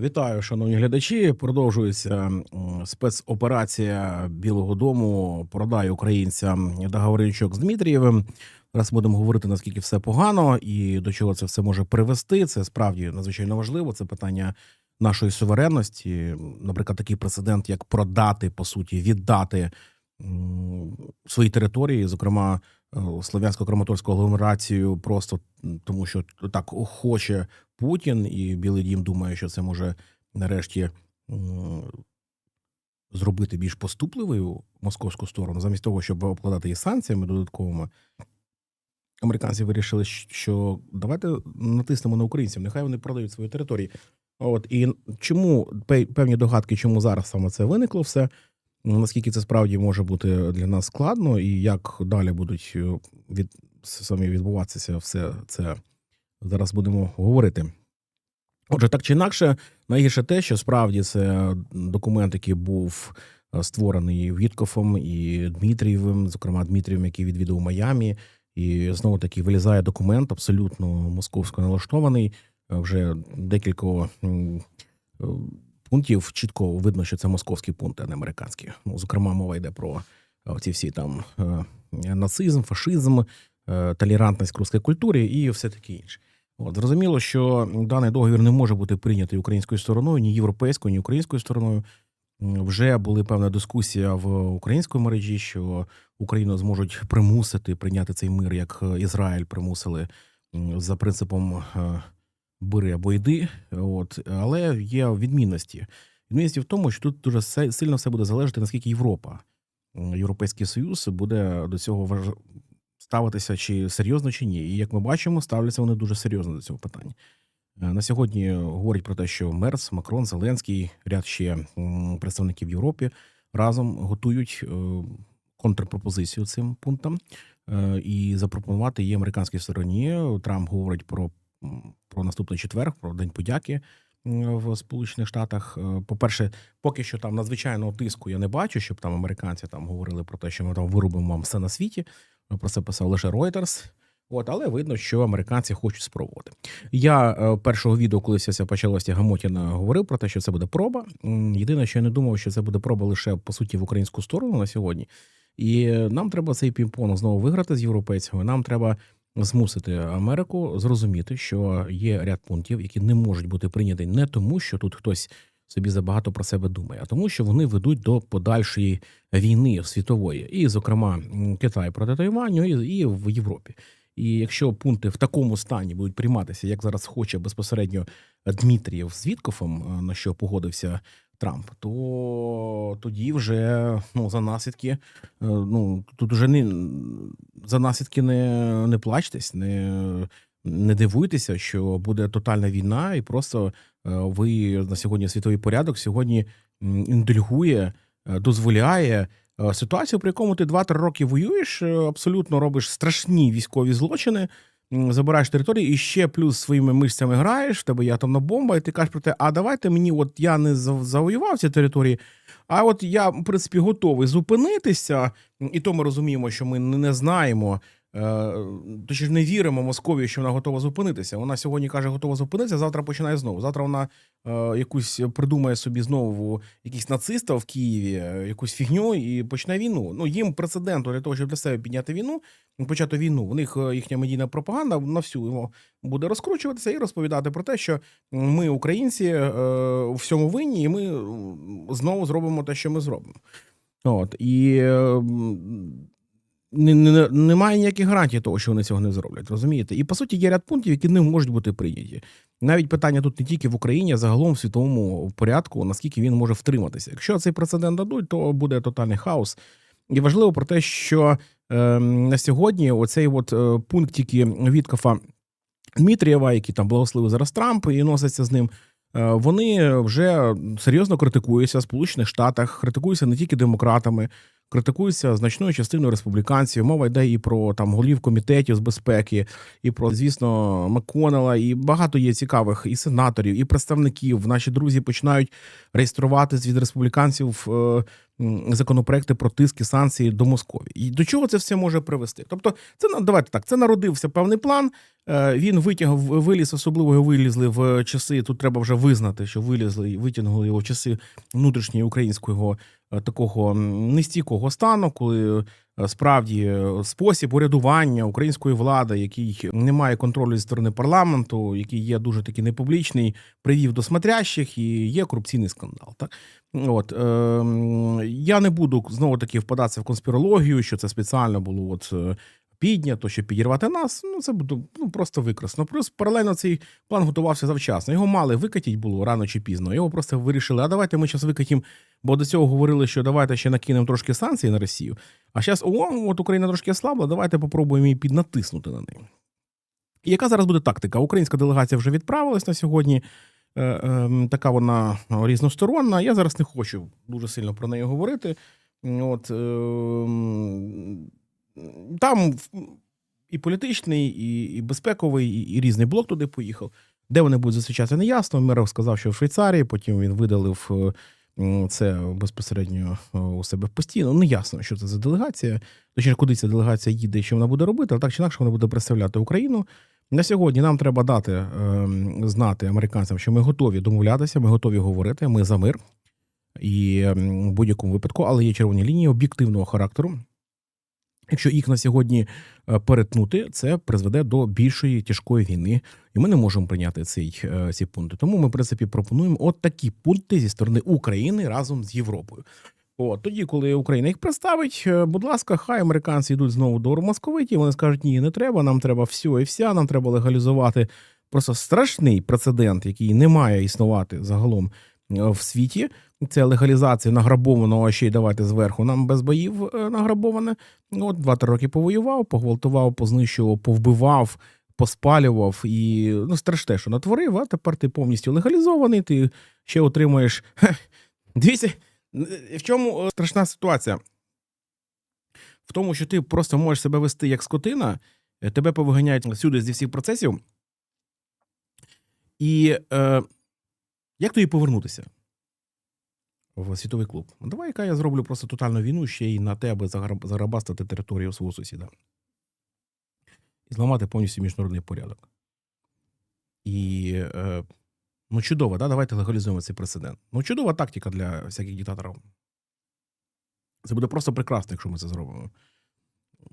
Вітаю, шановні глядачі. Продовжується спецоперація Білого Дому. Продай українцям договорничок з Дмитрієвим. Зараз будемо говорити наскільки все погано і до чого це все може привести. Це справді надзвичайно важливо. Це питання нашої суверенності. Наприклад, такий прецедент, як продати по суті, віддати свої території, зокрема слов'янсько-краматорську агломерацію, просто тому, що так хоче Путін, і Білий Дім думає, що це може нарешті зробити більш поступливою московську сторону, замість того, щоб обкладати її санкціями додатковими. Американці вирішили, що давайте натиснемо на українців, нехай вони продають свої території. От і чому певні догадки, чому зараз саме це виникло все? Ну, Наскільки це справді може бути для нас складно, і як далі будуть е, від самі відбуватися все це зараз будемо говорити. Отже, так чи інакше, найгірше те, що справді це документ, який був е, створений Віткофом і Дмитрієвим, зокрема Дмитрієвим, який відвідав Майамі, і знову таки вилізає документ, абсолютно московсько налаштований. Е, Вже декілька пунктів чітко видно, що це московські пункти, а не американські. Ну, зокрема, мова йде про е, ці всі там е, нацизм, фашизм, е, толерантність к русській культурі і все таке інше. От зрозуміло, що даний договір не може бути прийнятий українською стороною, ні європейською, ні українською стороною. Вже були певна дискусія в українській мережі, що Україну зможуть примусити прийняти цей мир, як Ізраїль примусили за принципом бери або йди. От але є відмінності. Відмінності в тому, що тут дуже сильно все буде залежати, наскільки Європа, Європейський Союз буде до цього ставитися чи серйозно, чи ні. І як ми бачимо, ставляться вони дуже серйозно до цього питання. Е, На сьогодні говорять про те, що Мерс, Макрон, Зеленський, ряд ще представників Європи разом готують е, контрпропозицію цим пунктам е, і запропонувати її американській стороні. Трамп говорить про, про наступний четвер, про День подяки в Сполучених Штатах. Е, По-перше, поки що там надзвичайного тиску я не бачу, щоб там американці там говорили про те, що ми там вирубимо вам все на світі. Про це писав лише Reuters. От, але видно, що американці хочуть спробувати. Я е, першого відео, коли це почалося Гамотіна, говорив про те, що це буде проба. Єдине, що я не думав, що це буде проба лише по суті в українську сторону на сьогодні. І е, нам треба цей пінг-понг знову виграти з європейцями. Нам треба змусити Америку зрозуміти, що є ряд пунктів, які не можуть бути прийняті не тому, що тут хтось собі забагато про себе думає, а тому, що вони ведуть до подальшої війни світової, і, зокрема, Китай проти Тайваню, і, і в Європі. І якщо пункти в такому стані будуть прийматися, як зараз хоче безпосередньо Дмитрієв з Віткофом, е, на що погодився Трамп, то тоді вже ну за наслідки, е, ну тут вже не за наслідки не, не плачтесь, не, не дивуйтеся, що буде тотальна війна, і просто е, ви на сьогодні світовий порядок сьогодні індульгує, е, дозволяє ситуацію, при якому ти 2-3 роки воюєш, абсолютно робиш страшні військові злочини, забираєш території і ще плюс своїми мишцями граєш, в тебе є атомна бомба, і ти кажеш про те, а давайте мені, от я не зав- завоював ці території, а от я, в принципі, готовий зупинитися, і то ми розуміємо, що ми не знаємо. Е, Точніше, не віримо Московії, що вона готова зупинитися. Вона сьогодні каже, готова зупинитися, завтра починає знову. Завтра вона е, якусь придумає собі знову якісь нацистів в Києві, е, якусь фігню і почне війну. Ну їм прецеденту для того, щоб для себе підняти війну, почати війну. У них е, їхня медійна пропаганда на всю йому буде розкручуватися і розповідати про те, що ми, українці, е, всьому винні, і ми знову зробимо те, що ми зробимо. От і не, не, немає ніяких гарантій того, що вони цього не зроблять. Розумієте? І по суті є ряд пунктів, які не можуть бути прийняті. Навіть питання тут не тільки в Україні, а загалом в світовому порядку, наскільки він може втриматися. Якщо цей прецедент дадуть, то буде тотальний хаос. І важливо про те, що е, на сьогодні оцей от е, пунктики Віткофа Дмитрієва, які там благословив зараз Трамп і носиться з ним. е, Вони вже серйозно критикуються в Сполучених Штатах, критикуються не тільки демократами, критикується значною частиною республіканців. Мова йде і про там голів комітетів з безпеки, і про, звісно, Маконела, і багато є цікавих і сенаторів, і представників. Наші друзі починають реєструвати від республіканців е, законопроекти про тиск і санкції до Московії. І до чого це все може привести? Тобто, це на- давайте так. Це народився певний план. Е, Він витягав виліз, особливо його вилізли в часи. Тут треба вже визнати, що вилізли витягнули його в часи внутрішньої українського такого м, нестійкого стану, коли е, справді е, спосіб урядування української влади, який не має контролю зі сторони парламенту, який є дуже таки непублічний, привів до смотрящих і є корупційний скандал. Так от е, я не буду знову таки впадатися в конспірологію, що це спеціально було от. е, Піднято, щоб підірвати нас, ну це буде ну, просто викрасно. Плюс паралельно цей план готувався завчасно. Його мали викатіть було рано чи пізно. Його просто вирішили, а давайте ми зараз викатім, бо до цього говорили, що давайте ще накинемо трошки санкцій на Росію. А зараз, о, от Україна трошки ослабла, давайте попробуємо її піднатиснути на неї. І яка зараз буде тактика? Українська делегація вже відправилась на сьогодні. Е, е, така вона різносторонна. Я зараз не хочу дуже сильно про неї говорити. От, е, там і політичний, і, і безпековий, і, і різний блок туди поїхав. Де вони будуть зустрічатися, не ясно. Меров сказав, що в Швейцарії, потім він видалив е, це безпосередньо е, у себе постійно. Не ясно, що це за делегація. Точніше, куди ця делегація їде що вона буде робити, але так чи інакше вона буде представляти Україну. На сьогодні нам треба дати е, знати американцям, що ми готові домовлятися, ми готові говорити, ми за мир. І ем, в будь-якому випадку, але є червоні лінії об'єктивного характеру. Якщо їх на сьогодні е, перетнути, це призведе до більшої тяжкої війни, і ми не можемо прийняти цей, е, ці пункти. Тому ми, в принципі, пропонуємо от такі пункти зі сторони України разом з Європою. От тоді, коли Україна їх представить, е, будь ласка, хай американці йдуть знову до московиті. Вони скажуть, ні, не треба. Нам треба все і вся. Нам треба легалізувати просто страшний прецедент, який не має існувати загалом в світі. Це легалізація награбованого, ще й давайте зверху. Нам без боїв е, награбоване. От два-три роки повоював, погвалтував, познищував, повбивав, поспалював і ну страшне, що натворив. А тепер ти повністю легалізований. Ти ще отримуєш. Хе, Дивіться, е, в чому е, страшна ситуація? В тому, що ти просто можеш себе вести як скотина, тебе повиганяють всюди зі всіх процесів. І е, як тобі повернутися в світовий клуб? Ну, Давай, яка я зроблю просто тотальну війну ще й на те, аби заграбастати територію свого сусіда. І зламати повністю міжнародний порядок. І е, ну, чудово, да? давайте легалізуємо цей прецедент. Ну, чудова тактика для всяких диктаторів. Це буде просто прекрасно, якщо ми це зробимо.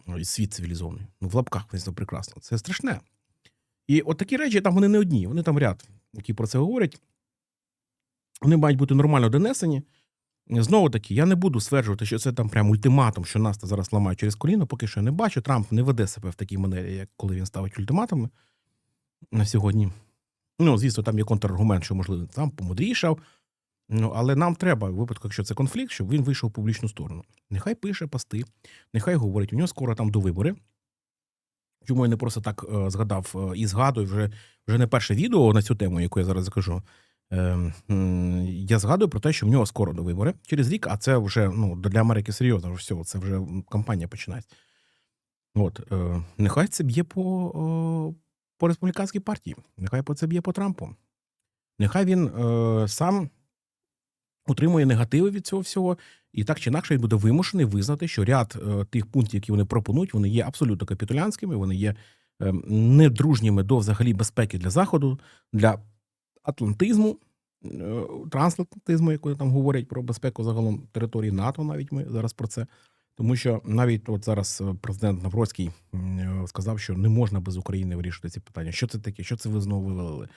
Ну, І світ цивілізований. Ну, в лапках, звісно, прекрасно. Це страшне. І от такі речі там вони не одні, вони там ряд, які про це говорять. Вони мають бути нормально донесені. Знову таки, я не буду стверджувати, що це там прям ультиматум, що нас зараз ламають через коліно, поки що я не бачу. Трамп не веде себе в такій манері, як коли він ставить ультиматуми на сьогодні. Ну, звісно, там є контраргумент, що, можливо, там помудрішав. Ну, але нам треба, в випадку, якщо це конфлікт, щоб він вийшов в публічну сторону. Нехай пише пости, нехай говорить. У нього скоро там до вибори. Чому я не просто так е, згадав е, і згадую вже, вже не перше відео на цю тему, яку я зараз закажу. Е, м, я згадую про те, що в нього скоро до вибори через рік, а це вже ну, для Америки серйозно, вже все, це вже кампанія починається. От, е, нехай це б'є по, по республіканській партії, нехай це б'є по Трампу. Нехай він е, сам отримує негативи від цього всього, і так чи інакше він буде вимушений визнати, що ряд е, тих пунктів, які вони пропонують, вони є абсолютно капітулянськими, вони є е, недружніми до взагалі безпеки для Заходу, для атлантизму, трансатлантизму, як там говорять про безпеку загалом території НАТО, навіть ми зараз про це. Тому що навіть от зараз е, президент Навроцький е, сказав, що не можна без України вирішити ці питання. Що це таке? Що це ви знову вивели?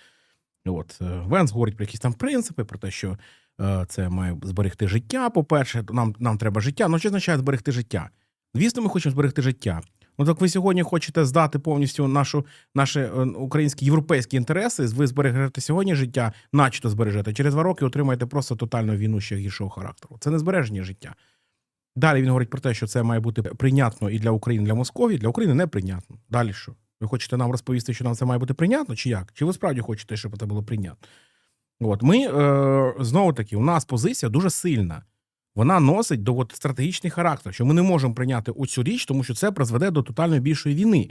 От е, Венс говорить про якісь там принципи, про те, що е, це має зберегти життя. По-перше, нам, нам треба життя. Ну, що означає зберегти життя? Звісно, ми хочемо зберегти життя. Ну так ви сьогодні хочете здати повністю нашу наші е, українські європейські інтереси. Ви збережете сьогодні життя, начебто збережете. Через два роки отримаєте просто тотальну війну ще гіршого характеру. Це не збереження життя. Далі він говорить про те, що це має бути прийнятно і для України, і для Московії. Для України неприйнятно. Далі що? Ви хочете нам розповісти, що нам це має бути прийнятно, чи як? Чи ви справді хочете, щоб це було прийнятно? От ми е, знову таки, у нас позиція дуже сильна. Вона носить до от, стратегічний характер, що ми не можемо прийняти оцю річ, тому що це призведе до тотально більшої війни.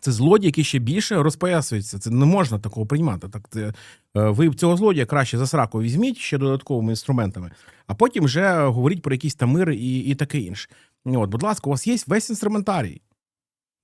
Це злодій, який ще більше розпоясується. Це не можна такого приймати. Так це, е, ви цього злодія краще за сраку візьміть ще додатковими інструментами, а потім вже говоріть про якісь там мир і, і таке інше. От, будь ласка, у вас є весь інструментарій.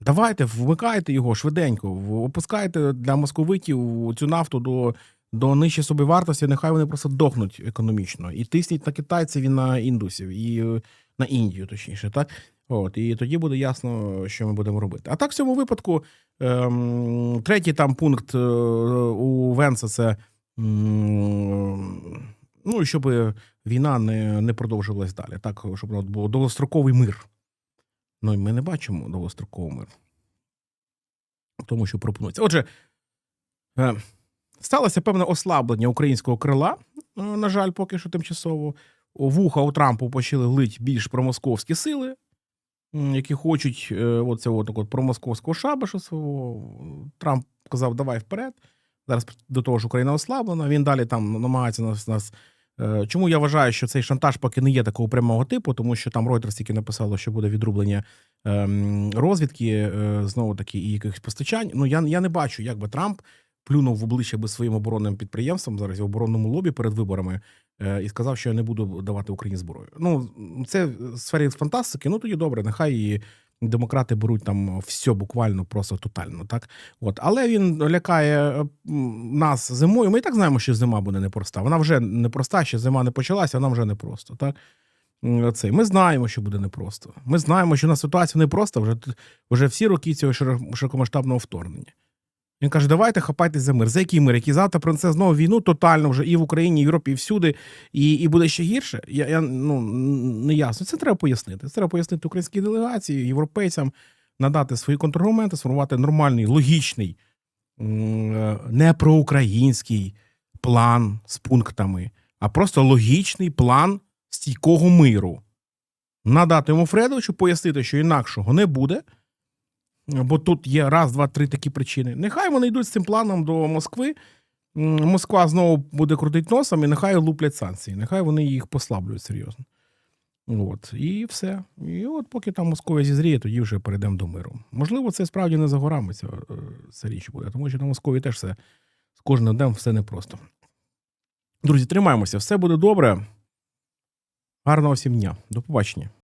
Давайте, вмикайте його швиденько, опускайте для московитів цю нафту до, до нижче собівартості, нехай вони просто дохнуть економічно. І тисніть на китайців і на індусів, і е, на Індію, точніше, так? От, і тоді буде ясно, що ми будемо робити. А так, в цьому випадку, ем, третій там пункт е, у Венса це. м, Ну, щоб війна не, не продовжувалась далі, так, щоб от був довгостроковий мир. Ну, і ми не бачимо довгостроковий мир. Тому що пропонується. Отже, е, сталося певне ослаблення українського крила, е, на жаль, поки що тимчасово. Вуха у Трампу почали лить більш промосковські сили, які хочуть е, от цього так от промосковського шабаша свого. Трамп казав, давай вперед. Зараз до того ж Україна ослаблена. Він далі там намагається нас. нас е, Чому я вважаю, що цей шантаж поки не є такого прямого типу, тому що там Reuters тільки написало, що буде відрублення ем, розвідки, знову таки, і якихось постачань. Ну я, я не бачу, як би Трамп плюнув в обличчя би своїм оборонним підприємствам зараз в оборонному лобі перед виборами е, і сказав, що я не буду давати Україні зброю. Ну це в сфері фантастики. Ну тоді добре, нехай і демократи беруть там все буквально просто тотально. Так, от, але він лякає е, нас зимою. Ми і так знаємо, що зима буде непроста. Вона вже непроста, ще зима не почалася, вона вже непросто. Так. Це. Ми знаємо, що буде непросто. Ми знаємо, що на ситуація непроста вже, вже всі роки цього широкомасштабного вторгнення. Він каже: давайте хапайтесь за мир. За який мир? Який завтра принесе знову війну тотально вже і в Україні, і в Європі, і всюди, і, і буде ще гірше. Я, я ну не ясно. Це треба пояснити. Це треба пояснити українській делегації, європейцям, надати свої контраргументи, сформувати нормальний, логічний, е, не проукраїнський план з пунктами, а просто логічний план стійкого миру. Надати йому Фредовичу, пояснити, що інакшого не буде. Бо тут є раз, два, три такі причини. Нехай вони йдуть з цим планом до Москви. Москва знову буде крутити носом, і нехай луплять санкції. Нехай вони їх послаблюють серйозно. От, і все. І от поки там Московія зізріє, тоді вже перейдемо до миру. Можливо, це справді не за горами ця, е, ця річ буде, тому що на Московії теж все з кожним днем все непросто. Друзі, тримаємося, все буде добре. Гарного всім дня. До побачення.